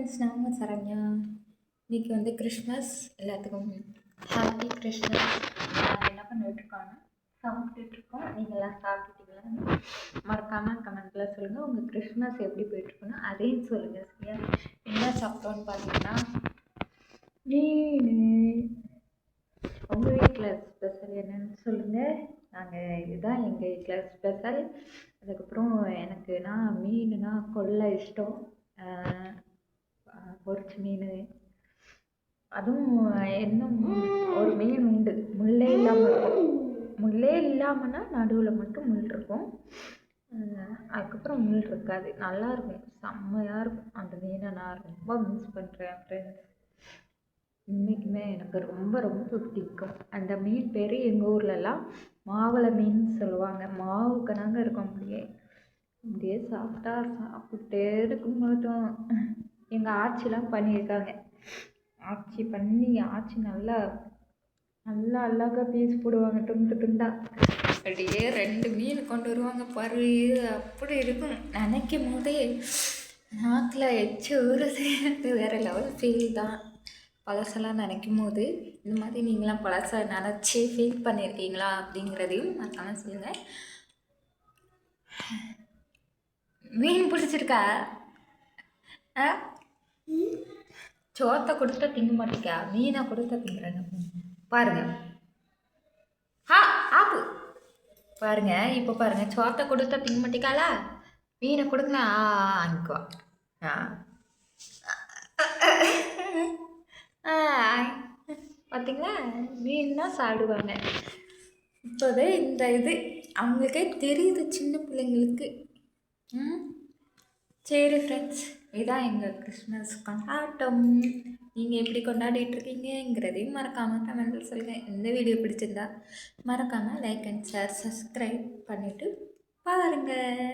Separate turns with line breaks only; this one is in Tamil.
ஃப்ரெண்ட்ஸ் நான் சரண்யா. இன்றைக்கி வந்து கிறிஸ்மஸ் எல்லாத்துக்கும் ஹாப்பி கிறிஸ்மஸ் என்ன பண்ணிகிட்ருக்கோன்னா சாப்பிட்டுட்ருக்கோம் நீங்களாம் சாப்பிட்டுட்டீங்களா? மறக்காமல் கமெண்ட்டில் சொல்லுங்கள் உங்கள் கிறிஸ்மஸ் எப்படி போயிட்டுருக்கணும் அதையும் சொல்லுங்கள் சரியா? என்ன சாப்பிட்டோன்னு பார்த்தீங்கன்னா மீன் உங்கள் வீட்டில் ஸ்பெஷல் என்னன்னு சொல்லுங்கள் நாங்கள் இதுதான் எங்கள் வீட்டில் ஸ்பெஷல் அதுக்கப்புறம் எனக்கு நான் மீனுனா கொள்ளை இஷ்டம். பொரிச்ச மீன். அதுவும் இன்னும் ஒரு மீன் உண்டு. முள்ளே இல்லாமல் இருக்கும். முள்ளே இல்லாமல்னா நடுவில் மட்டும் முள் இருக்கும். அதுக்கப்புறம் முள் இருக்காது. நல்லாயிருக்கும் செம்மையாக இருக்கும். அந்த மீனை நான் ரொம்ப மிஸ் பண்ணுறேன் ஃப்ரெண்ட்ஸ் இன்றைக்குமே எனக்கு ரொம்ப ரொம்ப பிடிக்கும். அந்த மீன் பேர் எங்கள் ஊர்லலாம் மாவளை மீன் சொல்லுவாங்க. மாவுக்கு நாங்கள் இருக்கும் அப்படியே. அப்படியே சாப்பிட்டா சாப்பிட்டே இருக்க மாட்டோம். எங்கள் ஆச்சிலாம் பண்ணியிருக்காங்க. ஆச்சி பண்ணி ஆச்சி நல்லா நல்லா அழகாக பீஸ் போடுவாங்க. துண்டு துண்டா அப்படியே ரெண்டு மீன் கொண்டு வருவாங்க பரு. அப்படி இருக்கும். நினைக்கும் போதே நாக்கில் எச்சு ஊறுது. வேறு லெவல் ஃபீல் தான். பழசெல்லாம் நினைக்கும் போது இந்த மாதிரி நீங்களாம் பழசை நினச்சி ஃபீல் பண்ணியிருக்கீங்களா அப்படிங்கிறதையும் மறக்காமல் சொல்லுங்கள் மீன் பிடிச்சிருக்கா? ஆ? சோத்தை கொடுத்தா திங்க மாட்டேக்கா. மீனை கொடுத்தா திங்குறாங்க பாருங்க. ஆ ஆப்பு. பாருங்க இப்போ பாருங்க. சோத்தை கொடுத்தா திங்க மாட்டேக்காளா? மீனை கொடுங்க ஆ அனுக்குவா ஆ. பார்த்தீங்களா மீன்னா சாப்பிடுவாங்க. இப்போதே இந்த இது அவங்களுக்கே தெரியுது சின்ன பிள்ளைங்களுக்கு. ம். சரி ஃப்ரெண்ட்ஸ் இதுதான் எங்கள் கிறிஸ்மஸ் கொண்டாட்டம். நீங்கள் எப்படி கொண்டாடிட்டுருக்கீங்கிறதையும் மறக்காமல் கமெண்ட்டில் சொல்லுங்கள் இந்த வீடியோ பிடிச்சிருந்தா மறக்காமல் லைக் அண்ட் ஷேர் சப்ஸ்கிரைப் பண்ணிவிட்டு பாருங்கள்